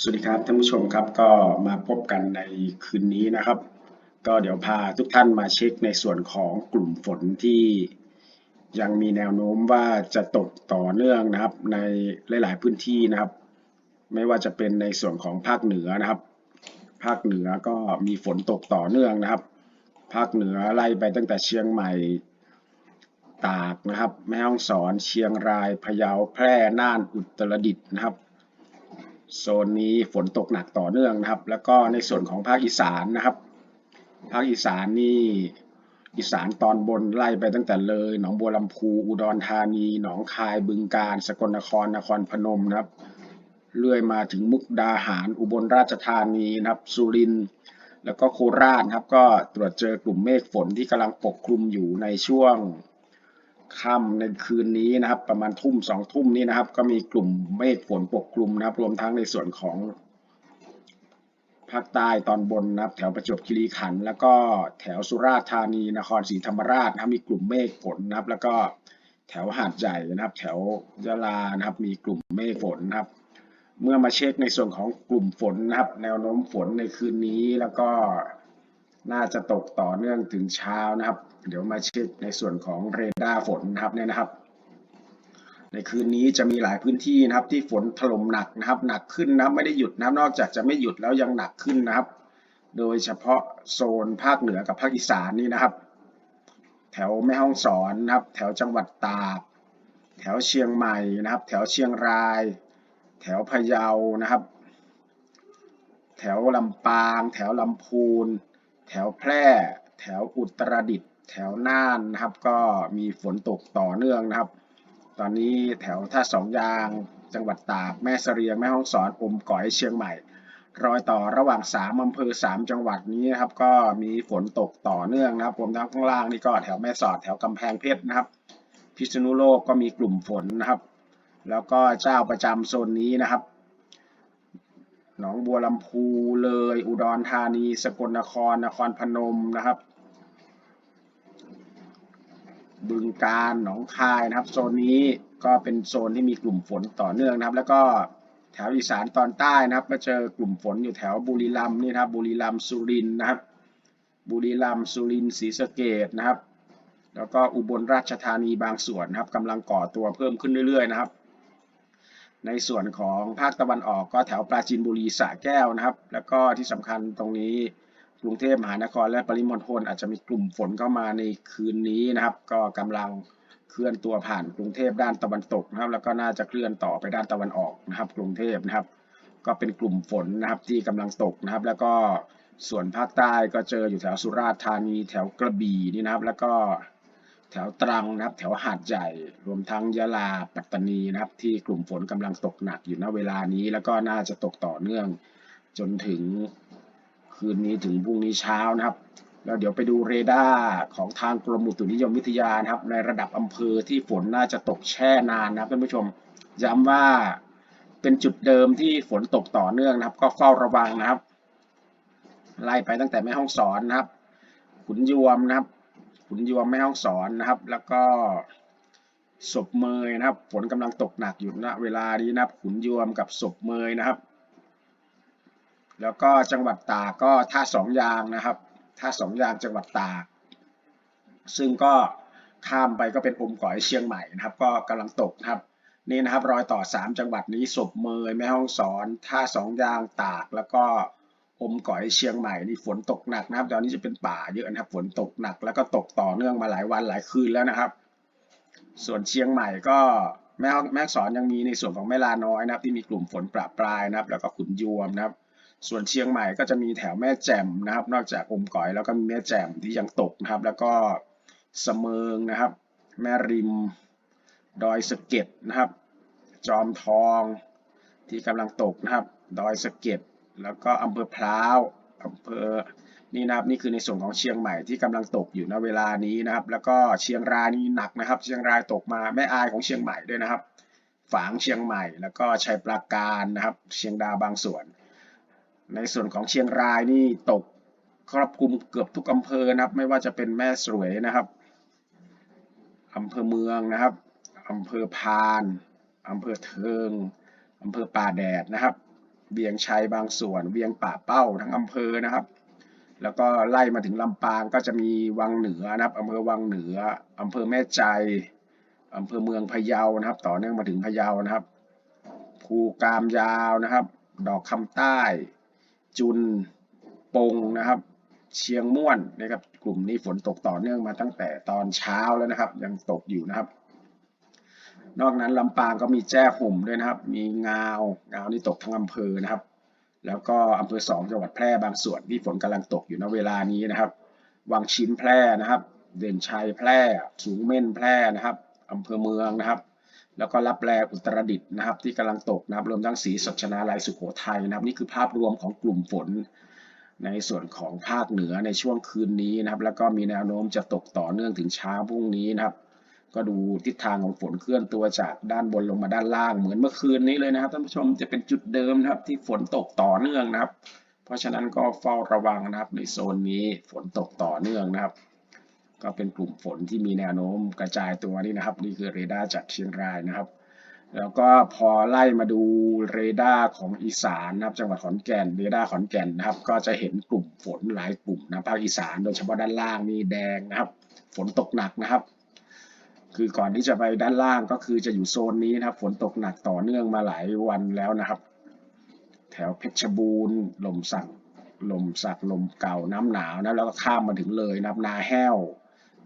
สวัสดีครับท่านผู้ชมครับก็มาพบกันในคืนนี้นะครับ ก็เดี๋ยวพาทุกท่านมาเช็คในส่วนของกลุ่มฝนที่ยังมีแนวโน้มว่าจะตกต่อเนื่องนะครับ ในหลาย ๆ พื้นที่นะครับ ไม่ว่าจะเป็นในส่วนของภาคเหนือนะครับ ภาคเหนือก็มีฝนตกต่อเนื่องนะครับ ภาคเหนือไล่ไปตั้งแต่เชียงใหม่ตากนะครับ แม่ฮ่องสอนเชียงรายพะเยาแพร่น่านอุตรดิตถ์นะครับ โซนนี้ฝนตกหนักต่อเนื่องนะครับ แล้วก็ในส่วนของภาคอีสานนะครับ ภาคอีสานนี่อีสานตอนบนไล่ไปตั้งแต่เลย หนองบัวลำพูอุดรธานี หนองคายบึงกาฬสกลนครนครพนมนะครับเรื่อยมาถึงมุกดาหาร อุบลราชธานีนะครับ สุรินทร์แล้วก็โคราชครับ ก็ตรวจเจอกลุ่มเมฆฝนที่กำลังปกคลุมอยู่ในช่วง ค่ำในคืนนี้นะครับ ประมาณทุ่มสองทุ่มนี้นะครับ ก็มีกลุ่มเมฆฝนปกคลุมนะครับ รวมทั้งในส่วนของภาคใต้ตอนบนนะครับ แถวประจวบคีรีขันธ์แล้วก็แถวสุราษฎร์ธานีนครศรีธรรมราชนะครับมีกลุ่มเมฆฝนนะครับ แล้วก็แถวหาดใหญ่นะครับ แถวยะลานะครับ มีกลุ่มเมฆฝนนะครับ เมื่อมาเช็คในส่วนของกลุ่มฝนนะครับ แนวโน้มฝนในคืนนี้แล้วก็น่าจะตกต่อเนื่องถึงเช้านะครับ เดี๋ยวมาเช็คในส่วนของเรดาร์ฝนนะครับเนี่ยนะครับ ในคืนนี้จะมีหลายพื้นที่นะครับ ที่ฝนถล่มหนักนะครับ หนักขึ้นนะไม่ได้หยุดนะครับ นอกจากจะไม่หยุดแล้วยังหนักขึ้นนะครับ โดยเฉพาะโซนภาคเหนือกับภาคอีสานนี่นะครับ แถวแม่ฮ่องสอนนะครับ แถวจังหวัดตากแถวเชียงใหม่นะครับ แถวเชียงราย แถวพะเยานะครับ แถวลำปาง แถวลำพูน แถวแพร่ แถวอุตรดิตถ์ แถวน่านนะครับ ก็มีฝนตกต่อเนื่องนะครับ ตอนนี้แถวท่าสองยาง จังหวัดตากแม่เสรียงแม่ฮ่องสอนอมก๋อยเชียงใหม่ รอยต่อระหว่างสามอำเภอสามจังหวัดนี้นะครับ ก็มีฝนตกต่อเนื่องนะครับรวมทั้งข้างล่างนี่ก็แถวแม่สอดแถวกำแพงเพชรนะครับ พิษณุโลกก็มีกลุ่มฝนนะครับ แล้วก็เจ้าประจำโซนนี้นะครับหนองบัวลำพูเลย อุดรธานี สกลนคร นครพนมนะครับ บึงกาฬหนองคายนะครับ โซนนี้ก็เป็นโซนที่มีกลุ่มฝนต่อเนื่องนะครับ แล้วก็แถวอีสานตอนใต้นะครับก็เจอกลุ่มฝนอยู่แถวบุรีรัมย์นี่นะครับบุรีรัมย์สุรินทร์นะครับ บุรีรัมย์สุรินทร์ศรีสะเกษนะครับ แล้วก็อุบลราชธานีบางส่วนนะครับกำลังก่อตัวเพิ่มขึ้นเรื่อยๆนะครับ ในส่วนของภาคตะวันออกก็แถวปราจีนบุรีสระแก้วนะครับ แล้วก็ที่สำคัญตรงนี้ กรุงเทพมหานครและปริมณฑลอาจจะมีกลุ่มฝนเข้ามาในคืนนี้นะครับ ก็กำลังเคลื่อนตัวผ่านกรุงเทพด้านตะวันตกนะครับ แล้วก็น่าจะเคลื่อนต่อไปด้านตะวันออกนะครับ กรุงเทพนะครับ ก็เป็นกลุ่มฝนนะครับที่กำลังตกนะครับ แล้วก็ส่วนภาคใต้ก็เจออยู่แถวสุราษฎร์ธานีแถวกระบี่นี่นะครับ แล้วก็แถวตรังนะครับ แถวหาดใหญ่ รวมทั้งยะลาปัตตานีนะครับ ที่กลุ่มฝนกำลังตกหนักอยู่ณเวลานี้ แล้วก็น่าจะตกต่อเนื่องจนถึง คืนนี้ถึงพรุ่งนี้เช้านะครับ แล้วเดี๋ยวไปดูเรดาร์ของทางกรมอุตุนิยมวิทยานะครับ ในระดับอำเภอที่ฝนน่าจะตกแช่นานนะครับท่านผู้ชมย้ำว่าเป็นจุดเดิมที่ฝนตกต่อเนื่องนะครับ ก็เฝ้าระวังนะครับไล่ไปตั้งแต่แม่ห้องสอนนะครับ ขุนยวมนะครับ ขุนยวมแม่ห้องสอนนะครับ แล้วก็ศพเมยนะครับ ฝนกำลังตกหนักอยู่ณเวลานี้นะครับ ขุนยวมกับศพเมยนะครับ แล้วก็จังหวัดตากก็ท่าสองยางนะครับท่าสองยางจังหวัดตาก ซึ่งก็ข้ามไปก็เป็นอมก๋อยเชียงใหม่นะครับ ก็กำลังตกนะครับนี่นะครับรอยต่อ 3 จังหวัดนี้ศพเมยแม่ฮ่องสอนท่าสองยางตาก แล้วก็อมก๋อยเชียงใหม่นี่ฝนตกหนักนะครับตอนนี้จะเป็นป่าเยอะนะครับฝนตกหนัก แล้วก็ตกต่อเนื่องมาหลายวันหลายคืนแล้วนะครับ ส่วนเชียงใหม่ก็แม่แม่ฮ่องสอนยังมีในส่วนของแม่ลาน้อยนะครับ ที่มีกลุ่มฝนประปรายนะครับ แล้วก็ขุนยวมนะครับ ส่วนเชียงใหม่ก็จะมีแถวแม่แจ่มนะครับ นอกจากอมก๋อยแล้วก็มีแม่แจ่มที่ยังตกนะครับ แล้วก็เสมิงนะครับ แม่ริม ดอยสะเก็ดนะครับ จอมทองที่กำลังตกนะครับ ดอยสะเก็ดแล้วก็อำเภอพร้าวอำเภอนี่นะครับนี่คือในส่วนของเชียงใหม่ที่กำลังตกอยู่ณเวลานี้นะครับ แล้วก็เชียงรายนี่หนักนะครับ เชียงรายตกมาแม่อายของเชียงใหม่ด้วยนะครับ ฝางเชียงใหม่ แล้วก็ชัยปราการนะครับ เชียงดาวบางส่วน ในส่วนของเชียงรายนี่ตกครอบคลุมเกือบทุกอำเภอนะครับ ไม่ว่าจะเป็นแม่สวยนะครับอำเภอเมืองนะครับอำเภอพานอำเภอเทิงอำเภอป่าแดดนะครับ เวียงชัยบางส่วน เวียงป่าเป้าทั้งอำเภอนะครับ แล้วก็ไล่มาถึงลำปางก็จะมีวังเหนือนะครับอำเภอวังเหนืออำเภอแม่ใจอำเภอเมืองพะเยานะครับ ต่อเนื่องมาถึงพะเยานะครับ ภูกามยาวนะครับ ดอกคำใต้ จุนปงนะครับ เชียงม่วนนะครับกลุ่มนี้ฝนตกต่อเนื่องมาตั้งแต่ตอนเช้าแล้วนะครับ ยังตกอยู่นะครับ นอกนั้นลำปางก็มีแจ้ห่มด้วยนะครับ มีงาวงาวนี่ตกทั้งอำเภอนะครับ แล้วก็อำเภอสองจังหวัดแพร่บางส่วนที่ฝนกำลังตกอยู่ณเวลานี้นะครับวังชิ้นแพร่นะครับ เด่นชัยแพร่ สูงเม่นแพร่นะครับอำเภอเมืองนะครับ แล้วก็รับแลอุตรดิตนะครับ ที่กำลังตกนะครับรวมทั้งศรีสัชนาลัยสุโขทัยนะครับ นี่คือภาพรวมของกลุ่มฝน ในส่วนของภาคเหนือในช่วงคืนนี้นะครับ แล้วก็มีแนวโน้มจะตกต่อเนื่องถึงเช้าพรุ่งนี้นะครับ ก็ดูทิศทางของฝนเคลื่อนตัวจากด้านบนลงมาด้านล่างเหมือนเมื่อคืนนี้เลยนะครับท่านผู้ชมจะเป็นจุดเดิมนะครับ ที่ฝนตกต่อเนื่องนะครับ เพราะฉะนั้นก็เฝ้าระวังนะครับในโซนนี้ฝนตกต่อเนื่องนะครับ ก็เป็นกลุ่มฝนที่มีแนวโน้มกระจายตัวนี่นะครับ นี่คือเรดาร์จากเชียงรายนะครับ แล้วก็พอไล่มาดูเรดาร์ของอีสานนะครับ จังหวัดขอนแก่นเรดาร์ขอนแก่นนะครับ ก็จะเห็นกลุ่มฝนหลายกลุ่มนะภาคอีสานโดยเฉพาะด้านล่างนี่แดงนะครับ ฝนตกหนักนะครับ คือก่อนที่จะไปด้านล่างก็คือจะอยู่โซนนี้นะครับ ฝนตกหนักต่อเนื่องมาหลายวันแล้วนะครับ แถวเพชรบูรณ์ลมสักลมสักลมเก่าน้ำหนาวนะแล้วก็ข้ามมาถึงเลยนะครับนาแห้ว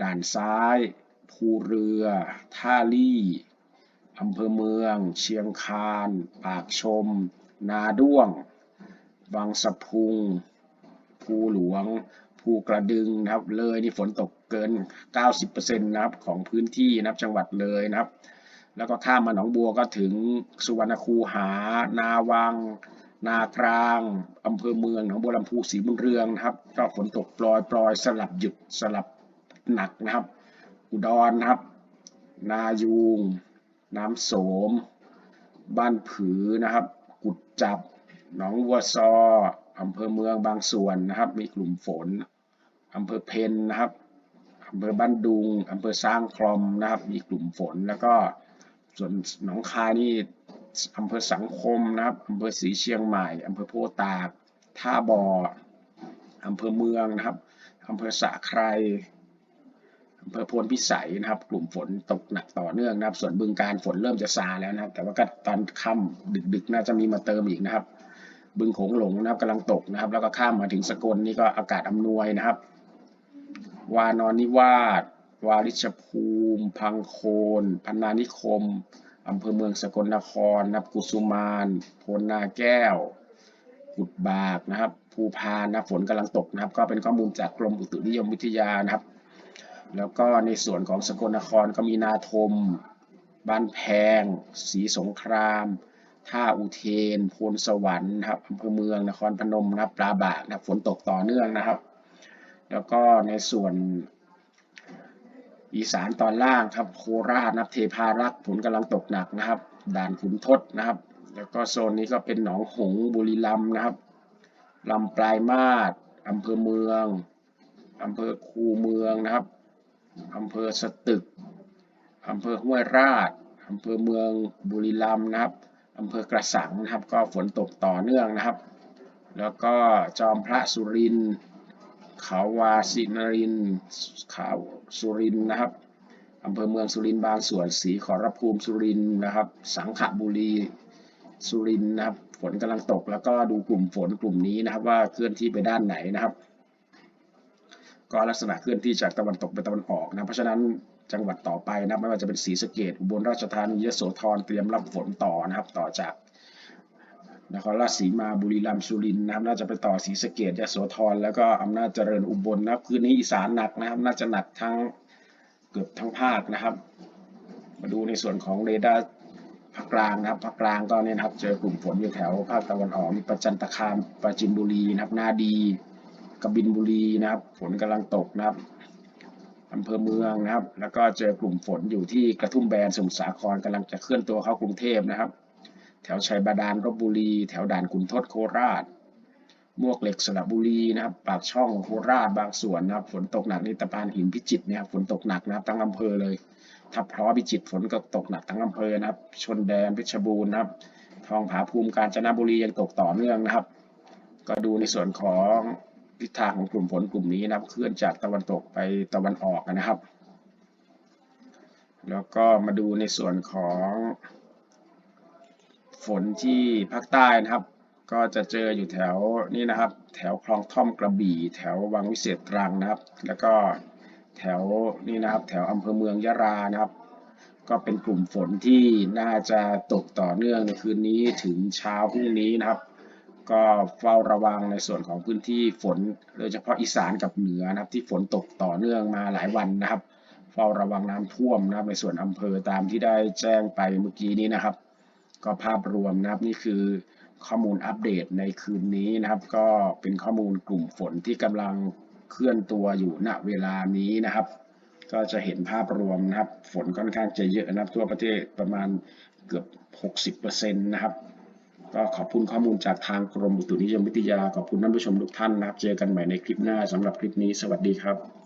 ด่านซ้าย ภูเรือ ท่าลี่อำเภอเมือง เชียงคาน ปากชม นาด้วงวังสะพุง ภูหลวง ภูกระดึงนะครับ เลยนี่ฝนตกเกิน 90%นะครับของพื้นที่นะครับจังหวัดเลยนะครับ แล้วก็ข้ามมาหนองบัวก็ถึงสุวรรณคูหา นาวัง นากลางอำเภอเมืองหนองบัวลำพูศรีบุญเรืองนะครับ ก็ฝนตกปลอยปลอยสลับหยุดสลับ หนักนะครับ อุดรนะครับ นายูง น้ำโสม บ้านผือนะครับ กุดจับ หนองวัวซออำเภอเมืองบางส่วนนะครับ มีกลุ่มฝนอำเภอเพนนะครับอำเภอบ้านดุงอำเภอสร้างคลอมนะครับ มีกลุ่มฝนแล้วก็ส่วนหนองคายนี่อำเภอสังคมนะครับอำเภอศรีเชียงใหม่อำเภอโพตาก ท่าบอ่ออำเภอเมืองนะครับอำเภอสะไคร อำเภอโพนพิสัยนะครับ กลุ่มฝนตกหนักต่อเนื่องนะครับ ส่วนบึงการฝนเริ่มจะซาแล้วนะครับ แต่ว่าก็ตอนค่ำดึกๆน่าจะมีมาเติมอีกนะครับ บึงโขงหลงนะครับกำลังตกนะครับ แล้วก็ข้ามมาถึงสกลนี่ก็อากาศอำนวยนะครับ วานอนนิวาสวาริชภูมิ พังโคนพันนานิคมอำเภอเมืองสกลนครนะครับกุสุมานโพนนาแก้ว กุดบากนะครับ ภูพานนะฝนกำลังตกนะครับ ก็เป็นข้อมูลจากกรมอุตุนิยมวิทยานะครับ แล้วก็ในส่วนของสกลนครก็มีนาทม บ้านแพงศรีสงคราม ท่าอุเทน โพนสวรรค์นะครับอำเภอเมือง นครพนมนะครับปลาบากนะฝนตกต่อเนื่องนะครับ แล้วก็ในส่วนอีสานตอนล่างครับโคราชนะครับเทพารักษ์ฝนกำลังตกหนักนะครับ ด่านขุนทดนะครับ แล้วก็โซนนี้ก็เป็นหนองหงส์บุรีรัมย์นะครับลำปลายมาศอำเภอเมืองอำเภอคูเมืองนะครับ อำเภอสตึก อำเภอห้วยราชอำเภอเมืองบุรีรัมย์นะครับ อำเภอกระสังนะครับ ก็ฝนตกต่อเนื่องนะครับ แล้วก็จอมพระสุรินขาวาสินรินขาวสุรินนะครับอำเภอเมืองสุรินบางส่วนศรีขอรภูมิสุรินนะครับ สังขบุรีสุรินนะครับ ฝนกำลังตกแล้วก็ดูกลุ่มฝนกลุ่มนี้นะครับ ว่าเคลื่อนที่ไปด้านไหนนะครับ ก็ลักษณะเคลื่อนที่จากตะวันตกไปตะวันออกนะเพราะฉะนั้นจังหวัดต่อไปนะไม่ว่าจะเป็นศรีสะเกดอุบลราชธานียโสธรเตรียมรับฝนต่อนะครับ ต่อจากนครราชสีมาบุรีรัมย์สุรินทร์นะครับน่าจะไปต่อศรีสะเกดยโสธรแล้วก็อำนาจเจริญอุบลนะครับคืนนี้อีสานหนักนะครับ น่าจะหนักทั้งเกือบทั้งภาคนะครับ มาดูในส่วนของเรดาร์ภาคกลางนะครับภาคกลางก็เนี่ยนะครับ เจอกลุ่มฝนอยู่แถวภาคตะวันออกมีประจันตคามปราจินบุรีนะครับนาดี กบินบุรีนะครับฝนกำลังตกนะครับอำเภอเมืองนะครับ แล้วก็เจอกลุ่มฝนอยู่ที่กระทุ่มแบนสมุทรสาครกำลังจะเคลื่อนตัวเข้ากรุงเทพนะครับ แถวชัยบาดาลลบบุรี แถวด่านขุนทดโคราชมวกเหล็กสระบุรีนะครับ ปากช่องโคราชบางส่วนนะครับ ฝนตกหนักในตะพานหินพิจิตรนี่ยครับฝนตกหนักนะครับทั้งอำเภอเลยทับพร้อพิจิตรฝนก็ตกหนักทั้งอำเภอนะครับ ชนแดนเพชรบูรณ์นะครับ ทองผาภูมิกาญจนบุรียังตกต่อเนื่องนะครับ ก็ดูในส่วนของ ทิศทางของกลุ่มฝนกลุ่มนี้นะครับเคลื่อนจากตะวันตกไปตะวันออกนะครับ แล้วก็มาดูในส่วนของฝนที่ภาคใต้นะครับ ก็จะเจออยู่แถวนี่นะครับ แถวคลองท่อมกระบี่ แถววังวิเศษตรังนะครับ แล้วก็แถวนี่นะครับ แถวอำเภอเมืองยะลานะครับ ก็เป็นกลุ่มฝนที่น่าจะตกต่อเนื่องในคืนนี้ถึงเช้าพรุ่งนี้นะครับ ก็เฝ้าระวังในส่วนของพื้นที่ฝน โดยเฉพาะอีสานกับเหนือนะครับที่ฝนตกต่อเนื่องมาหลายวันนะครับ เฝ้าระวังน้ำท่วมนะครับในส่วนอำเภอตามที่ได้แจ้งไปเมื่อกี้นี้นะครับ ก็ภาพรวมนะครับนี่คือข้อมูลอัปเดตในคืนนี้นะครับ ก็เป็นข้อมูลกลุ่มฝนที่กำลังเคลื่อนตัวอยู่ณเวลานี้นะครับ ก็จะเห็นภาพรวมนะครับ ฝนค่อนข้างจะเยอะนะครับทั่วประเทศประมาณเกือบ 60%นะครับ ก็ขอบคุณข้อมูลจากทางกรมอุตุนิยมวิทยา ขอบคุณท่านผู้ชมทุกท่านนะครับ เจอกันใหม่ในคลิปหน้าสำหรับคลิปนี้ สวัสดีครับ